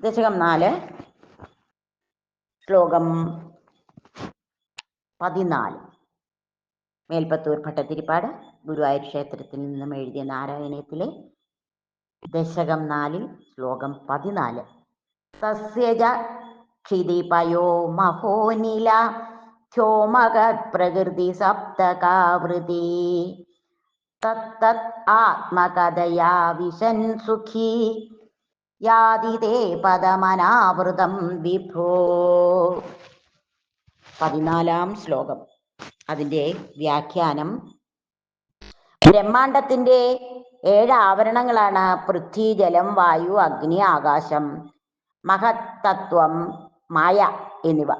ദശകം നാല്. ശ്ലോകം പതിനാല്. മേൽപ്പത്തൂർ ഭട്ടത്തിരിപ്പാട് ഗുരുവായൂർ ക്ഷേത്രത്തിൽ നിന്നും എഴുതിയ നാരായണീയത്തിലെ ദശകം നാലിൽ ശ്ലോകം പതിനാല്. സസ്യജ ക്ഷിതിപയോ മഹോനില ക്ഷോമകത് പ്രകൃതി സപ്തകാവൃതി. തത്തത് ആത്മകഥയാ വിശൻ സുഖി യാതിതേ പദമനാവൃതം വിഭോ. പതിനാലാം ശ്ലോകം. അതിന്റെ വ്യാഖ്യാനം. ബ്രഹ്മാണ്ടത്തിന്റെ ഏഴ് ആവരണങ്ങളാണ് പൃഥ്വി ജലം വായു അഗ്നി ആകാശം മഹത്തത്വം മായ എന്നിവ.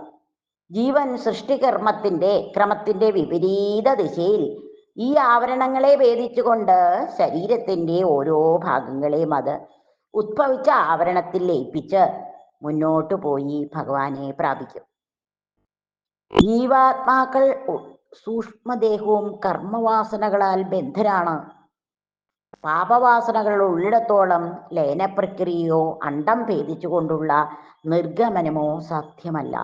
ജീവൻ സൃഷ്ടികർമ്മത്തിന്റെ ക്രമത്തിന്റെ വിപരീത ദിശയിൽ ഈ ആവരണങ്ങളെ ഭേദിച്ചുകൊണ്ട് ശരീരത്തിന്റെ ഓരോ ഭാഗങ്ങളെയും അത് ഉദ്ഭവിച്ച ആവരണത്തിൽ ലയിപ്പിച്ച് മുന്നോട്ടു പോയി ഭഗവാനെ പ്രാപിക്കും. ജീവാത്മാക്കൾ സൂക്ഷ്മദേഹവും കർമ്മവാസനകളാൽ ബന്ധരാണ്. പാപവാസനകൾ ഉള്ളിടത്തോളം ലയനപ്രക്രിയയോ അണ്ടം ഭേദിച്ചുകൊണ്ടുള്ള നിർഗമനമോ സാധ്യമല്ല.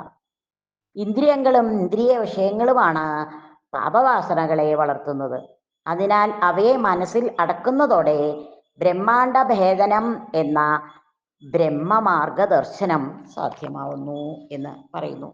ഇന്ദ്രിയങ്ങളും ഇന്ദ്രിയ വിഷയങ്ങളുമാണ് പാപവാസനകളെ വളർത്തുന്നത്. അതിനാൽ അവയെ മനസ്സിൽ അടക്കുന്നതോടെ ബ്രഹ്മാണ്ട ഭേദനം എന്ന ബ്രഹ്മമാർഗദർശനം സാധ്യമാവുന്നു എന്ന് പറയുന്നു.